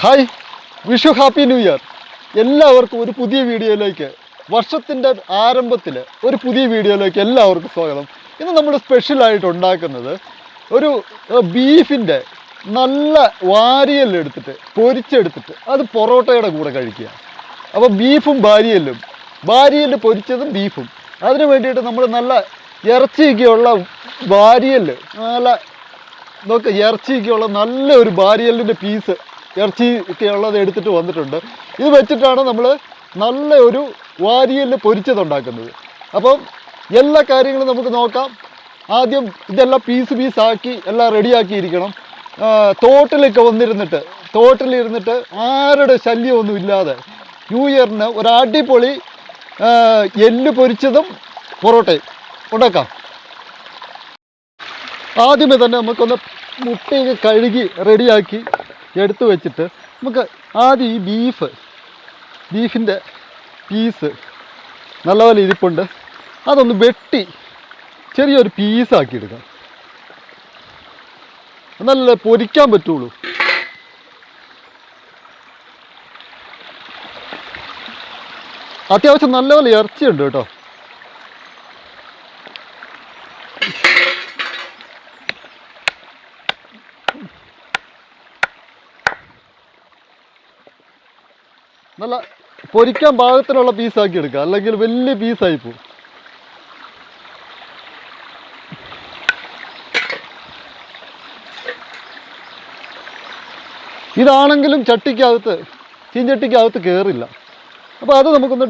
Hi Vishu happy new year എല്ലാവർക്കും ഒരു പുതിയ വീഡിയോയിലേക്ക് വർഷത്തിന്റെ ആരംഭത്തിൽ ഒരു പുതിയ വീഡിയോയിലേക്ക് എല്ലാവർക്കും സ്വാഗതം. ഇന്ന് നമ്മൾ സ്പെഷ്യലായിട്ട് ഉണ്ടാക്കുന്നത് ഒരു ബീഫിന്റെ നല്ല വാരിയല്ലെടുത്തിട്ട് പൊരിച്ചെടുത്തിട്ട് അത് പൊറോട്ടയുടെ കൂടെ കഴിക്കുക. അപ്പോൾ ബീഫും ഭാര്യയല്ലും ഭാര്യയിൽ പൊരിച്ചതും ബീഫും. അതിന് വേണ്ടിയിട്ട് നമ്മൾ നല്ല ഇറച്ചിയൊക്കെയുള്ള വാരിയൽ നല്ല നോക്ക് ഇറച്ചിയൊക്കെയുള്ള നല്ല ഒരു ബാരിയലിന്റെ പീസ് ഇറച്ചി ഒക്കെ എടുത്തിട്ട് വന്നിട്ടുണ്ട്. ഇത് വെച്ചിട്ടാണ് നമ്മൾ നല്ല ഒരു വാരിയൽ പൊരിച്ചതുണ്ടാക്കുന്നത്. അപ്പം എല്ലാ കാര്യങ്ങളും നമുക്ക് നോക്കാം. ആദ്യം ഇതെല്ലാം പീസ് പീസാക്കി എല്ലാം റെഡിയാക്കിയിരിക്കണം തോട്ടിലൊക്കെ വന്നിരുന്നിട്ട് തോട്ടിലിരുന്നിട്ട് ആരുടെ ശല്യമൊന്നും ഇല്ലാതെ ന്യൂ ഇയറിന് ഒരു അടിപൊളി എല്ല് പൊരിച്ചതും പൊറോട്ടയും ഉണ്ടാക്കാം. ആദ്യമേ തന്നെ നമുക്കൊന്ന് മുട്ടയൊക്കെ കഴുകി റെഡിയാക്കി എടുത്തു വെച്ചിട്ട് നമുക്ക് ആദ്യം ഈ ബീഫ് ബീഫിന്റെ പീസ് നല്ലപോലെ ഇരിപ്പുണ്ട്. അതൊന്ന് വെട്ടി ചെറിയൊരു പീസാക്കി എടുക്കാം. നല്ല പൊരിക്കാൻ പറ്റുള്ളൂ. അത്യാവശ്യം നല്ലപോലെ ഇറച്ചിയുണ്ട് കേട്ടോ. നല്ല പൊരിക്കാൻ പാകത്തിനുള്ള ആക്കി എടുക്കുക അല്ലെങ്കിൽ വലിയ പീസ് ആയി പോകും ഇതാണെങ്കിലും ചട്ടിക്കകത്ത് ചീഞ്ചട്ടിക്കകത്ത് കയറില്ല അപ്പോൾ അത് നമുക്കൊന്ന്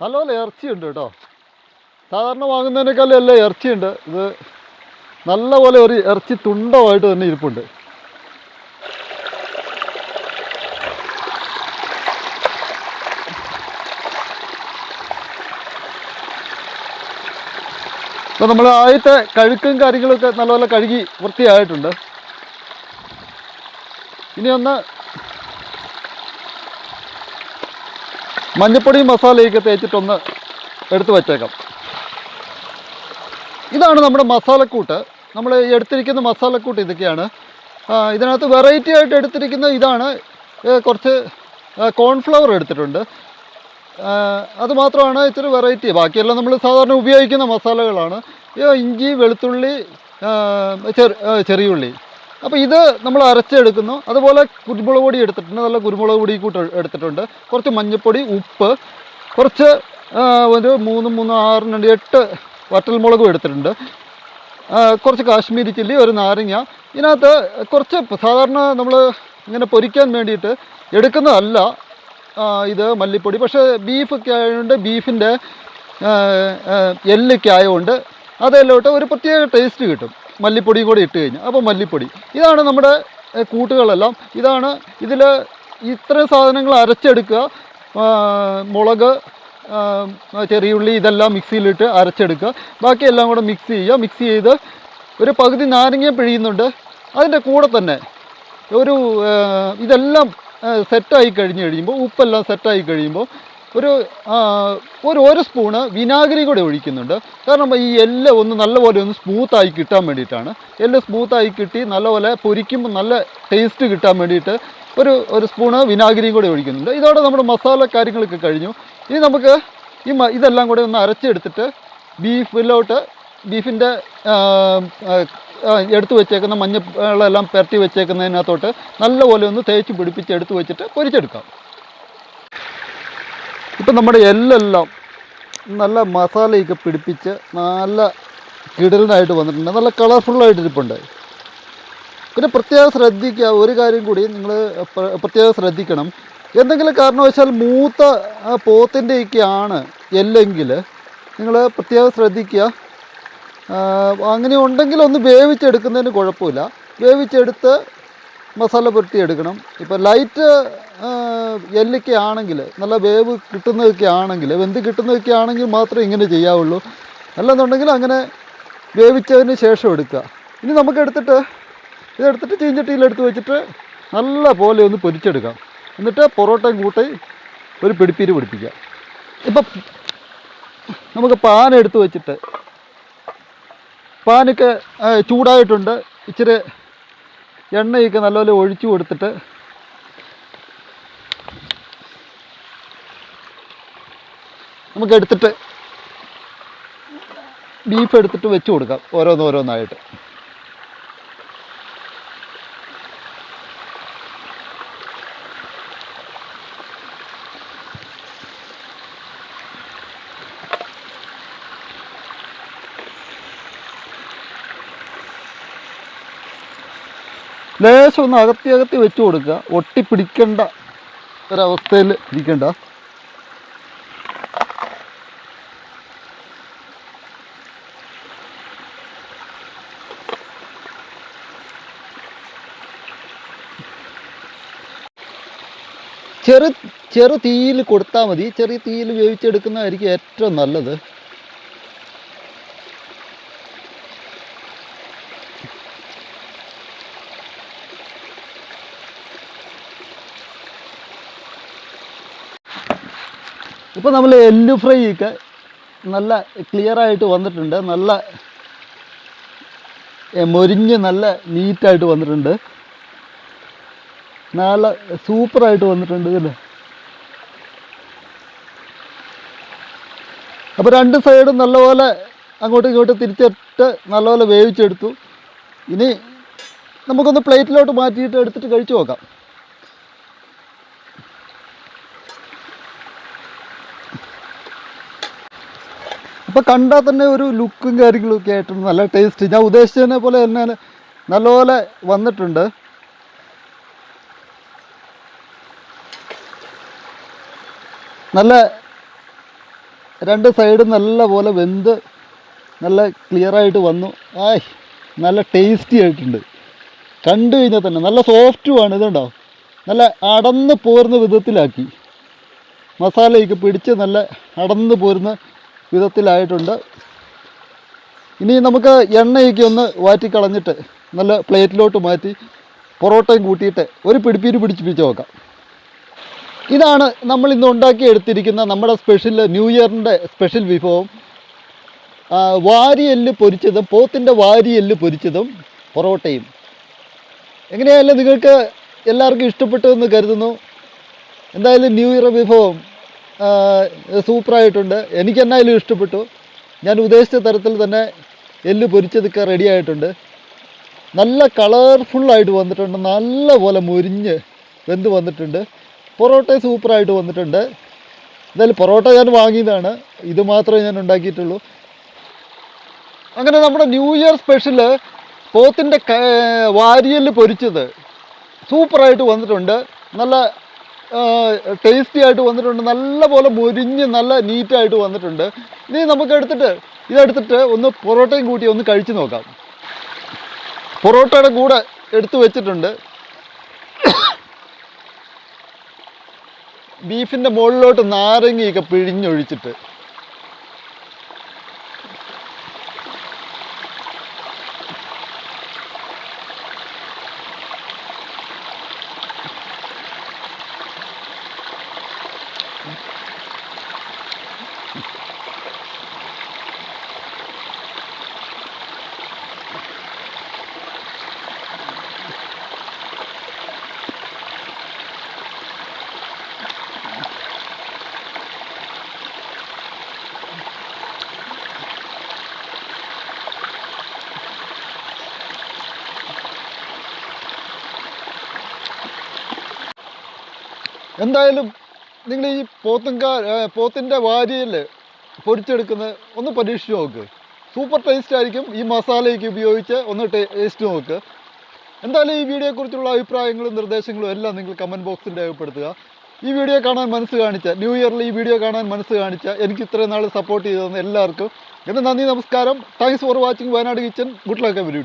നല്ലപോലെ ഇറച്ചിയുണ്ട് കേട്ടോ. സാധാരണ വാങ്ങുന്നതിനേക്കാളും എല്ലാം ഇറച്ചിയുണ്ട്. ഇത് നല്ലപോലെ ഒരു ഇറച്ചി തുണ്ടമായിട്ട് തന്നെ ഇരിപ്പുണ്ട്. ഇപ്പം നമ്മൾ ആദ്യത്തെ കഴുക്കും കാര്യങ്ങളൊക്കെ നല്ലപോലെ കഴുകി വൃത്തിയായിട്ടുണ്ട്. ഇനി ഒന്ന് മഞ്ഞപ്പൊടിയും മസാലയൊക്കെ തേച്ചിട്ടൊന്ന് എടുത്തു വച്ചേക്കാം. ഇതാണ് നമ്മുടെ മസാലക്കൂട്ട്. നമ്മൾ എടുത്തിരിക്കുന്ന മസാലക്കൂട്ട് ഇതൊക്കെയാണ്. ഇതിനകത്ത് വെറൈറ്റി ആയിട്ട് എടുത്തിരിക്കുന്ന ഇതാണ്. കുറച്ച് കോൺഫ്ലവർ എടുത്തിട്ടുണ്ട്. അതുമാത്രമാണ് അത് മാത്രമാണ് ഇത്തിരി വെറൈറ്റി ബാക്കിയെല്ലാം നമ്മൾ സാധാരണ ഉപയോഗിക്കുന്ന മസാലകളാണ്. ഇഞ്ചി വെളുത്തുള്ളി ചെറിയുള്ളി. അപ്പോൾ ഇത് നമ്മൾ അരച്ചെടുക്കുന്നു. അതുപോലെ കുരുമുളക് പൊടി എടുത്തിട്ടുണ്ട്. നല്ല കുരുമുളക് പൊടി കൂട്ട് എടുത്തിട്ടുണ്ട്. കുറച്ച് മഞ്ഞൾപ്പൊടി ഉപ്പ് കുറച്ച് ഒരു മൂന്ന് മൂന്ന് ആറ് രണ്ട് എട്ട് വറ്റൽമുളകും എടുത്തിട്ടുണ്ട്. കുറച്ച് കാശ്മീരി ചില്ലി ഒരു നാരങ്ങ. ഇതിനകത്ത് കുറച്ച് സാധാരണ നമ്മൾ ഇങ്ങനെ പൊരിക്കാൻ വേണ്ടിയിട്ട് എടുക്കുന്നതല്ല ഇത് മല്ലിപ്പൊടി. പക്ഷേ ബീഫൊക്കെ ആയതുകൊണ്ട് ബീഫിന്റെ എല്ലൊക്കെ ആയതുകൊണ്ട് അതിലോട്ട് ഒരു പ്രത്യേക ടേസ്റ്റ് കിട്ടും. മല്ലിപ്പൊടി കൂടി ഇട്ട് കഴിഞ്ഞാൽ അപ്പോൾ മല്ലിപ്പൊടി. ഇതാണ് നമ്മുടെ കൂട്ടുകളെല്ലാം. ഇതാണ് ഇതിൽ ഇത്ര സാധനങ്ങൾ അരച്ചെടുക്കുക. മുളക് ചെറിയുള്ളി ഇതെല്ലാം മിക്സിയിലിട്ട് അരച്ചെടുക്കുക. ബാക്കിയെല്ലാം കൂടെ മിക്സ് ചെയ്യുക. മിക്സ് ചെയ്ത് ഒരു പകുതി നാരങ്ങ പിഴിയുന്നുണ്ട്. അതിന്റെ കൂടെ തന്നെ ഒരു ഇതെല്ലാം സെറ്റായി കഴിഞ്ഞ് കഴിയുമ്പോൾ ഉപ്പെല്ലാം സെറ്റായി കഴിയുമ്പോൾ ഒരു ഒരു ഒരു സ്പൂണ് വിനാഗിരി കൂടെ ഒഴിക്കുന്നുണ്ട്. കാരണം ഈ എല്ല് ഒന്ന് നല്ലപോലെ ഒന്ന് സ്മൂത്തായി കിട്ടാൻ വേണ്ടിയിട്ടാണ്. എല്ല് സ്മൂത്തായി കിട്ടി നല്ലപോലെ പൊരിക്കുമ്പോൾ നല്ല ടേസ്റ്റ് കിട്ടാൻ വേണ്ടിയിട്ട് ഒരു ഒരു സ്പൂണ് വിനാഗിരിയും കൂടെ ഒഴിക്കുന്നുണ്ട്. ഇതോടെ നമ്മുടെ മസാല കാര്യങ്ങളൊക്കെ കഴിഞ്ഞു. ഇനി നമുക്ക് ഈ ഇതെല്ലാം കൂടെ ഒന്ന് അരച്ചെടുത്തിട്ട് ബീഫിലോട്ട് ബീഫിന്റെ എടുത്തു വെച്ചേക്കുന്ന മഞ്ഞളെല്ലാം പുരട്ടി വെച്ചേക്കുന്നതിനകത്തോട്ട് നല്ലപോലെ ഒന്ന് തേച്ച് പിടിപ്പിച്ച് എടുത്ത് വെച്ചിട്ട് പൊരിച്ചെടുക്കാം. ഇപ്പം നമ്മുടെ എല്ലെല്ലാം നല്ല മസാലയൊക്കെ പിടിപ്പിച്ച് നല്ല കിടലിനായിട്ട് വന്നിട്ടുണ്ട്. നല്ല കളർഫുള്ളായിട്ട് ഇരിപ്പുണ്ട്. പിന്നെ പ്രത്യേകം ശ്രദ്ധിക്കുക ഒരു കാര്യം കൂടി നിങ്ങൾ പ്രത്യേകം ശ്രദ്ധിക്കണം. എന്തെങ്കിലും കാരണവശാൽ മൂത്ത പോത്തിന്റെയൊക്കെയാണ് എല്ലെങ്കിൽ നിങ്ങൾ പ്രത്യേകം ശ്രദ്ധിക്കുക. അങ്ങനെ ഉണ്ടെങ്കിൽ ഒന്ന് വേവിച്ചെടുക്കുന്നതിന് കുഴപ്പമില്ല. വേവിച്ചെടുത്ത് മസാല പുരട്ടി എടുക്കണം. ഇപ്പം ലൈറ്റ് എല്ലൊക്കെ ആണെങ്കിൽ നല്ല വേവ് കിട്ടുന്നതൊക്കെ ആണെങ്കിൽ വെന്ത് കിട്ടുന്നതൊക്കെ ആണെങ്കിൽ മാത്രമേ ഇങ്ങനെ ചെയ്യാവുള്ളൂ. അല്ലെന്നുണ്ടെങ്കിൽ അങ്ങനെ വേവിച്ചതിന് ശേഷം എടുക്കുക. ഇനി നമുക്ക് എടുത്തിട്ട് ഇതെടുത്തിട്ട് ചീഞ്ചട്ടിയിലെടുത്ത് വെച്ചിട്ട് നല്ല പോലെ ഒന്ന് പൊരിച്ചെടുക്കാം. എന്നിട്ട് പൊറോട്ടയും കൂട്ടി ഒരു പിടിപ്പീര് പിടിപ്പിക്കാം ഇപ്പം നമുക്ക് പാൻ എടുത്ത് വെച്ചിട്ട് പാനൊക്കെ ചൂടായിട്ടുണ്ട്. ഇച്ചിരി എണ്ണയൊക്കെ നല്ലപോലെ ഒഴിച്ചു കൊടുത്തിട്ട് നമുക്ക് എടുത്തിട്ട് ബീഫ് എടുത്തിട്ട് വെച്ച് കൊടുക്കാം ഓരോന്നോരോന്നായിട്ട് ലേശം ഒന്ന് അകത്തി അകത്തി വെച്ച് കൊടുക്കുക. ഒട്ടിപ്പിടിക്കേണ്ട ഒരവസ്ഥയിൽ ഇരിക്കണ്ട. ചെറു ചെറു തീയിൽ കൊടുത്താൽ മതി. ചെറിയ തീയിൽ വേവിച്ചെടുക്കുന്നതായിരിക്കും ഏറ്റവും നല്ലത്. ഇപ്പോൾ നമ്മൾ എല്ലു ഫ്രൈ നല്ല ക്ലിയർ ആയിട്ട് വന്നിട്ടുണ്ട്. നല്ല മൊരിഞ്ഞ് നല്ല നീറ്റായിട്ട് വന്നിട്ടുണ്ട്. നല്ല സൂപ്പറായിട്ട് വന്നിട്ടുണ്ട് ഇതിൽ അപ്പോൾ രണ്ട് സൈഡും നല്ലപോലെ അങ്ങോട്ടും ഇങ്ങോട്ടും തിരിച്ചിട്ട് നല്ലപോലെ വേവിച്ചെടുത്തു. ഇനി നമുക്കൊന്ന് പ്ലേറ്റിലോട്ട് മാറ്റിയിട്ട് എടുത്തിട്ട് കഴിച്ചു നോക്കാം. ഇപ്പൊ കണ്ടാൽ തന്നെ ഒരു ലുക്കും കാര്യങ്ങളും ഒക്കെ ആയിട്ടുണ്ട് നല്ല ടേസ്റ്റ് ഞാൻ ഉദ്ദേശിച്ചതിനെ പോലെ തന്നെ നല്ലപോലെ വന്നിട്ടുണ്ട്. നല്ല രണ്ട് സൈഡും നല്ല പോലെ വെന്ത് നല്ല ക്ലിയർ ആയിട്ട് വന്നു. ആയ് നല്ല ടേസ്റ്റി ആയിട്ടുണ്ട്. കണ്ടു കഴിഞ്ഞാൽ തന്നെ നല്ല സോഫ്റ്റുമാണ് ഇതുണ്ടോ? നല്ല അടന്ന് പോരുന്ന വിധത്തിലാക്കി. മസാലയൊക്കെ പിടിച്ച് നല്ല അടന്ന് പോരുന്ന വിധത്തിലായിട്ടുണ്ട്. ഇനി നമുക്ക് എണ്ണയൊക്കെ ഒന്ന് വാറ്റിക്കളഞ്ഞിട്ട് നല്ല പ്ലേറ്റിലോട്ട് മാറ്റി പൊറോട്ടയും കൂട്ടിയിട്ട് ഒരു പിടിപ്പീര് പിടിച്ചുപിടിച്ച് നോക്കാം ഇതാണ് നമ്മൾ ഇന്ന് ഉണ്ടാക്കി എടുത്തിരിക്കുന്ന നമ്മുടെ സ്പെഷ്യൽ ന്യൂ ഇയറിന്റെ സ്പെഷ്യൽ വിഭവം. വാരിയെല്ല് പൊരിച്ചതും പോത്തിന്റെ വാരിയെല്ല് പൊരിച്ചതും പൊറോട്ടയും. എങ്ങനെയായാലും നിങ്ങൾക്ക് എല്ലാവർക്കും ഇഷ്ടപ്പെട്ടു എന്ന് കരുതുന്നു? എന്തായാലും ന്യൂ ഇയർ വിഭവം സൂപ്പറായിട്ടുണ്ട്. എനിക്ക് എന്നായാലും ഇഷ്ടപ്പെട്ടു. ഞാൻ ഉദ്ദേശിച്ച തരത്തിൽ തന്നെ എല്ല് പൊരിച്ചതൊക്കെ റെഡി ആയിട്ടുണ്ട് നല്ല കളർഫുള്ളായിട്ട് വന്നിട്ടുണ്ട്. നല്ല പോലെ മുരിഞ്ഞ് വെന്ത് വന്നിട്ടുണ്ട്. പൊറോട്ട സൂപ്പറായിട്ട് വന്നിട്ടുണ്ട്. എന്തായാലും പൊറോട്ട ഞാൻ വാങ്ങിയതാണ്. ഇത് മാത്രമേ ഞാൻ ഉണ്ടാക്കിയിട്ടുള്ളൂ. അങ്ങനെ നമ്മുടെ ന്യൂ ഇയർ സ്പെഷ്യൽ പോത്തിന്റെ വാരിയൽ പൊരിച്ചത് സൂപ്പറായിട്ട് വന്നിട്ടുണ്ട്. നല്ല ടേസ്റ്റി ആയിട്ട് വന്നിട്ടുണ്ട്. നല്ല പോലെ മുരിഞ്ഞ് നല്ല നീറ്റായിട്ട് വന്നിട്ടുണ്ട്. ഇനി നമുക്ക് എടുത്തിട്ട് ഇതെടുത്തിട്ട് ഒന്ന് പൊറോട്ടയും കൂട്ടി ഒന്ന് കഴിച്ചു നോക്കാം. പൊറോട്ടയുടെ കൂടെ എടുത്തു വെച്ചിട്ടുണ്ട്. ബീഫിന്റെ മുകളിലോട്ട് നാരങ്ങയൊക്കെ പിഴിഞ്ഞൊഴിച്ചിട്ട്. എന്തായാലും നിങ്ങൾ ഈ പോത്തുംകാ പോത്തിന്റെ വാരിയിൽ പൊരിച്ചെടുക്കുന്ന ഒന്ന് പരീക്ഷിച്ച് നോക്ക്. സൂപ്പർ ടേസ്റ്റ് ആയിരിക്കും ഈ മസാലയൊക്കെ ഉപയോഗിച്ച് ഒന്ന് ടേസ്റ്റ് നോക്ക്. എന്തായാലും ഈ വീഡിയോയെക്കുറിച്ചുള്ള അഭിപ്രായങ്ങളും നിർദ്ദേശങ്ങളും എല്ലാം നിങ്ങൾ കമന്റ് ബോക്സിൽ രേഖപ്പെടുത്തുക. ഈ വീഡിയോ കാണാൻ മനസ്സ് കാണിച്ച ന്യൂ ഇയറിൽ ഈ വീഡിയോ കാണാൻ മനസ്സ് കാണിച്ച എനിക്ക് ഇത്രയും നാൾ സപ്പോർട്ട് ചെയ്തു തന്ന എല്ലാവർക്കും. എന്റെ നന്ദി നമസ്കാരം. Thanks for watching Wayanad kitchen good luck every